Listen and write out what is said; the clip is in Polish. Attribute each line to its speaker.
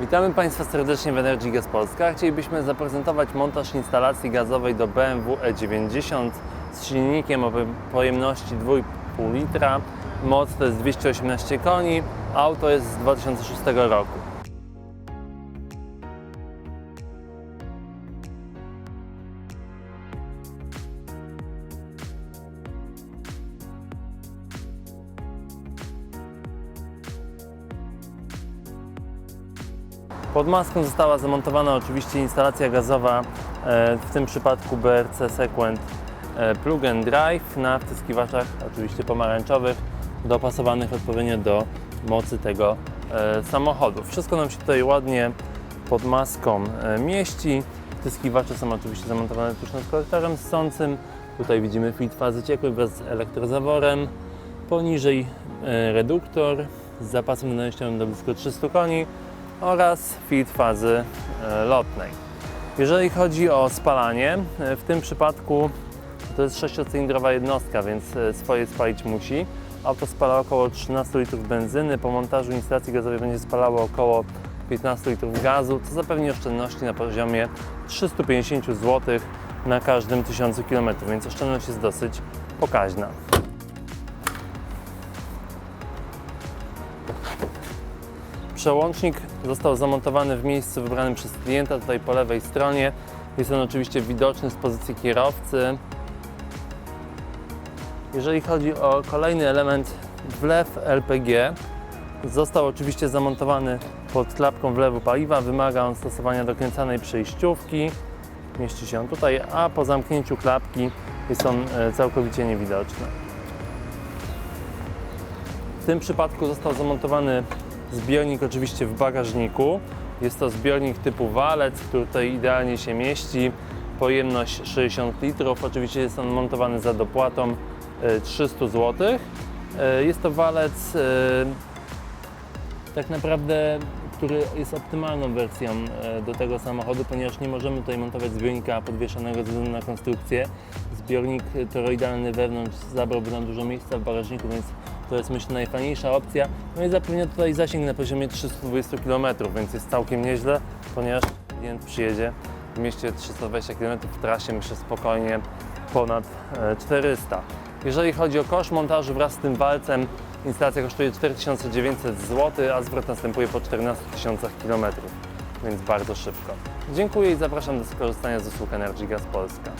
Speaker 1: Witamy Państwa serdecznie w Energy Gas Polska. Chcielibyśmy zaprezentować montaż instalacji gazowej do BMW E90 E z silnikiem o pojemności 2,5 litra. Moc to jest 218 koni. Auto jest z 2006 roku. Pod maską została zamontowana oczywiście instalacja gazowa, e, w tym przypadku BRC Sequent e, Plug and Drive na wtyskiwaczach oczywiście pomarańczowych, dopasowanych odpowiednio do mocy tego e, samochodu. Wszystko nam się tutaj ładnie pod maską mieści. Wtyskiwacze są oczywiście zamontowane tuż nad kolektorem ssącym. Tutaj widzimy filtr fazy ciekłej wraz z elektrozaworem. Poniżej reduktor z zapasem doniesieniowym do blisko 300 koni oraz filtr fazy e, lotnej. Jeżeli chodzi o spalanie, e, w tym przypadku to jest sześciocylindrowa jednostka, więc e, swoje spalić musi. Auto spala około 13 litrów benzyny, po montażu instalacji gazowej będzie spalało około 15 litrów gazu, co zapewni oszczędności na poziomie 350 zł na każdym 1000 km, więc oszczędność jest dosyć pokaźna. Przełącznik został zamontowany w miejscu wybranym przez klienta, tutaj po lewej stronie. Jest on oczywiście widoczny z pozycji kierowcy. Jeżeli chodzi o kolejny element, wlew LPG, został oczywiście zamontowany pod klapką wlewu paliwa. Wymaga on stosowania dokręcanej przejściówki. Mieści się on tutaj, a po zamknięciu klapki jest on e, całkowicie niewidoczny. W tym przypadku został zamontowany zbiornik oczywiście w bagażniku. Jest to zbiornik typu walec, który tutaj idealnie się mieści. Pojemność 60 litrów. Oczywiście jest on montowany za dopłatą e, 300 zł. E, Jest to walec e, tak naprawdę, który jest optymalną wersją e, do tego samochodu, ponieważ nie możemy tutaj montować zbiornika podwieszonego ze względu na konstrukcję. Zbiornik toroidalny wewnątrz zabrałby nam dużo miejsca w bagażniku, więc to jest myślę najfajniejsza opcja. No i zapewnia tutaj zasięg na poziomie 320 km, więc jest całkiem nieźle, ponieważ klient przyjedzie w mieście 320 km w trasie myślę spokojnie ponad e, 400. Jeżeli chodzi o koszt montażu wraz z tym walcem, instalacja kosztuje 4900 zł, a zwrot następuje po 14 tysiącach km, więc bardzo szybko. Dziękuję i zapraszam do skorzystania z usług Energy Gas Polska.